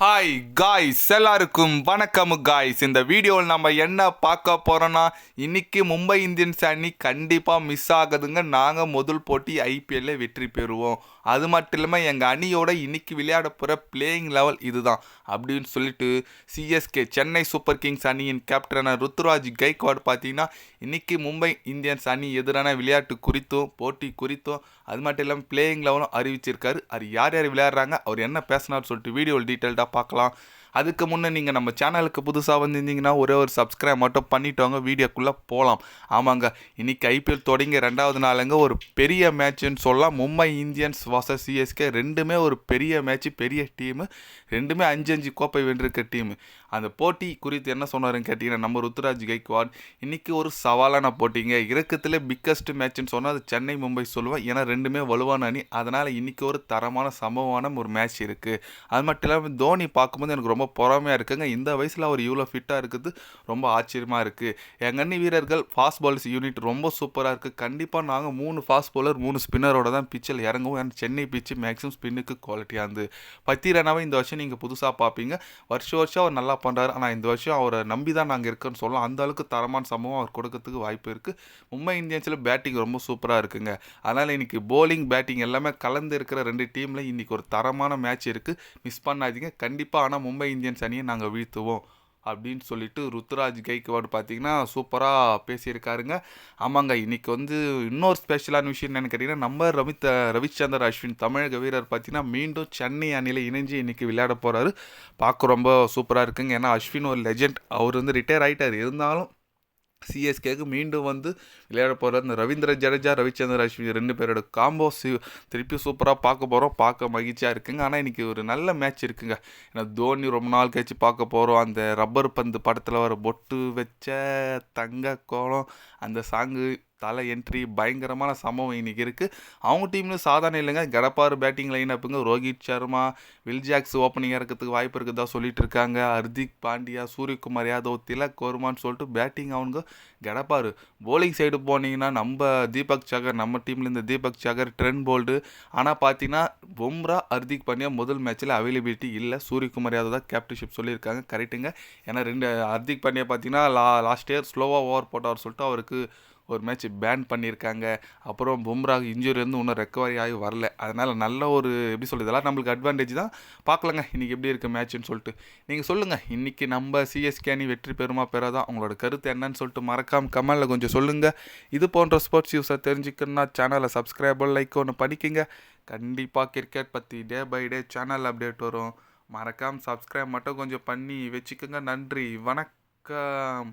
Hi guys எல்லாருக்கும் வணக்கம் guys இந்த வீடியோவில் நம்ம என்ன பார்க்க போகிறோன்னா இன்னைக்கு மும்பை இந்தியன்ஸ் அணி கண்டிப்பாக மிஸ் ஆகுதுங்க. நாங்கள் முதல் போட்டி ஐபிஎல்ல வெற்றி பெறுவோம். அது மட்டும் இல்லாமல் எங்கள் அணியோட இன்னைக்கு விளையாட போகிற பிளேயிங் லெவல் இதுதான். அப்படின்னு சொல்லிட்டு சிஎஸ்கே சென்னை சூப்பர் கிங்ஸ் அணியின் கேப்டனான ருத்துராஜ் கைக்வாட் பார்த்தீங்கன்னா இன்னைக்கு மும்பை இந்தியன்ஸ் அணி எதிரான விளையாட்டு குறித்தும் போட்டி குறித்தும் அது மட்டும் இல்லாமல் பிளேயிங் லெவலும் அறிவிச்சிருக்காரு. அது யார் யார் விளையாடுறாங்க அவர் என்ன பேசினார் சொல்லிட்டு வீடியோவில் டீட்டெயில்டாக பார்க்கலாம். அதுக்கு முன்னே நீங்கள் நம்ம சேனலுக்கு புதுசாக வந்திருந்தீங்கன்னா ஒரே ஒரு சப்ஸ்கிரைப் மட்டும் பண்ணிட்டோங்க. வீடியோக்குள்ளே போகலாம் ஆமாங்க இன்றைக்கி ஐபிஎல் தொடங்கி ரெண்டாவது நாளுங்க. ஒரு பெரிய மேட்ச்னு சொல்லலாம். மும்பை இந்தியன்ஸ் vs சிஎஸ்கே ரெண்டுமே ஒரு பெரிய மேட்ச் பெரிய டீமு ரெண்டுமே அஞ்சு அஞ்சு கோப்பை வென்றிருக்க டீமு அந்த போட்டி குறித்து என்ன சொன்னாருன்னு கேட்டிங்கன்னா நம்ம ருத்துராஜ் கைக்வாட் இன்றைக்கி ஒரு சவாலான போட்டிங்க. இறக்கத்தில் பிக்கஸ்ட் மேட்ச்னு சொன்னால் அது சென்னை மும்பை சொல்லுவேன். ஏன்னா ரெண்டுமே வலுவான அணி. அதனால் இன்னைக்கு ஒரு தரமான சமமான ஒரு மேட்ச் இருக்குது அது மட்டும் இல்லாமல் தோனி பார்க்கும்போது எனக்கு ரொம்ப ரொம்ப பொறாமையாக இருக்குங்க. இந்த வயசில் அவர் இவ்வளோ ஃபிட்டாக இருக்குது. ரொம்ப ஆச்சரியமாக இருக்குது எங்கள் அண்ணி வீரர்கள் ஃபாஸ்ட் பால்ஸ் யூனிட் ரொம்ப சூப்பராக இருக்குது கண்டிப்பாக நாங்கள் மூணு ஃபாஸ்ட் பாலர் மூணு ஸ்பின்னரோட தான் பிச்சில் இறங்குவோம். அண்ட் சென்னை பிச்சு மேக்ஸிமம் ஸ்பின்னுக்கு குவாலிட்டியாக இருந்து பத்தி ரனாவே இந்த வருஷம் நீங்கள் புதுசாக பார்ப்பீங்க வருஷம் வருஷம் அவர் நல்லா பண்ணுறாரு ஆனால் இந்த வருஷம் அவரை நம்பி தான் நாங்கள் இருக்கோன்னு சொல்லலாம். அந்த அளவுக்கு தரமான சம்பவம் அவர் கொடுக்கறதுக்கு வாய்ப்பு இருக்குது மும்பை இந்தியன்ஸில் பேட்டிங் ரொம்ப சூப்பராக இருக்குங்க. அதனால் இன்னைக்கு போலிங் பேட்டிங் எல்லாமே கலந்து இருக்கிற ரெண்டு டீமில் இன்றைக்கி ஒரு தரமான மேட்ச் இருக்குது மிஸ் பண்ணாதீங்க. கண்டிப்பாக ஆனால் மும்பை இந்தியன்ஸ் அணியை நாங்கள் வீழ்த்துவோம் அப்படின்னு சொல்லிட்டு ருத்ராஜ் கைக்வாடு பார்த்தீங்கன்னா சூப்பராக பேசியிருக்காருங்க. ஆமாங்க இன்றைக்கி வந்து இன்னொரு ஸ்பெஷலான விஷயம் என்னென்னு கேட்டிங்கன்னா நம்ம ரவித்த ரவிச்சந்தர் அஸ்வின் தமிழக வீரர் பார்த்தீங்கன்னா மீண்டும் சென்னை அணியில் இணைஞ்சு இன்றைக்கி விளையாட போகிறாரு பார்க்க ரொம்ப சூப்பராக இருக்குங்க. ஏன்னா அஸ்வின் ஒரு லெஜெண்ட் அவர் வந்து ரிட்டையர் ஆகிட்டார் இருந்தாலும் சிஎஸ்கேக்கு மீண்டும் வந்து விளையாட போகிற இந்த ரவீந்திர ஜடேஜா ரவிச்சந்திர அஸ்வின் ரெண்டு பேரோட காம்போ சி திருப்பி சூப்பராக பார்க்க போகிறோம் பார்க்க மகிழ்ச்சியாக இருக்குங்க. ஆனால் இன்றைக்கி ஒரு நல்ல மேட்ச் இருக்குங்க. ஏன்னா தோனி ரொம்ப நாள் கழிச்சு பார்க்க போகிறோம் அந்த ரப்பர் பந்து படத்தில் வர பொட்டு வச்ச தங்க கோலம் அந்த சாங்கு தலை என்ட்ரி பயங்கரமான சம்பவம் இன்னைக்கு இருக்குது அவங்க டீம்லேயும் சாதாரண இல்லைங்க. கடப்பாறு பேட்டிங் லைன் அப்புங்க ரோஹித் சர்மா வில் ஜாக்ஸ் ஓப்பனிங்காக இருக்கிறதுக்கு வாய்ப்பு இருக்குதா சொல்லிட்டு இருக்காங்க. ஹர்திக் பாண்டியா சூரியகுமார் யாதவ் திலக் கோர்மான்னு சொல்லிட்டு பேட்டிங் அவங்க கடப்பாரு போலிங் சைடு போனீங்கன்னா நம்ம தீபக் சகர் நம்ம டீமில் இந்த தீபக் சகர் ட்ரெண்ட் போல்டு ஆனால் பார்த்தீங்கன்னா பும்ரா ஹர்திக் பாண்டியா முதல் மேட்ச்சில் அவைலபிலிட்டி இல்லை. சூரியகுமார் யாதவ் தான் கேப்டன்ஷிப் சொல்லியிருக்காங்க. கரெக்டுங்க ஏன்னா ரெண்டு ஹர்திக் பாண்டியா பார்த்தீங்கன்னா லா லாஸ்ட் இயர் ஸ்லோவாக ஓவர் போட்டார் சொல்லிட்டு அவருக்கு ஒரு மேட்ச் பேன் பண்ணியிருக்காங்க. அப்புறம் பும்ரா இன்ஜுரி வந்து இன்னும் ரெக்கவரி ஆகி வரல. அதனால் நல்ல ஒரு எப்படி சொல்கிறது இதெல்லாம் நம்மளுக்கு அட்வான்டேஜ் தான். பார்க்கலங்க இன்றைக்கி எப்படி இருக்குது மேட்ச்னு சொல்லிட்டு. நீங்கள் சொல்லுங்கள் இன்றைக்கி நம்ம சிஎஸ்கே அணி வெற்றி பெறுமா பெறாதா? உங்களோட கருத்து என்னன்னு சொல்லிட்டு மறக்காம கமெண்டில் கொஞ்சம் சொல்லுங்கள் இது போன்ற ஸ்போர்ட்ஸ் நியூஸை தெரிஞ்சுக்கணுன்னா சேனலை சப்ஸ்கிரைபர் லைக் ஒன்று பண்ணிக்கங்க கண்டிப்பாக கிரிக்கெட் பற்றி day by day channel update வரும். மறக்காமல் சப்ஸ்கிரைப் மட்டும் கொஞ்சம் பண்ணி வச்சுக்கோங்க. நன்றி வணக்கம்.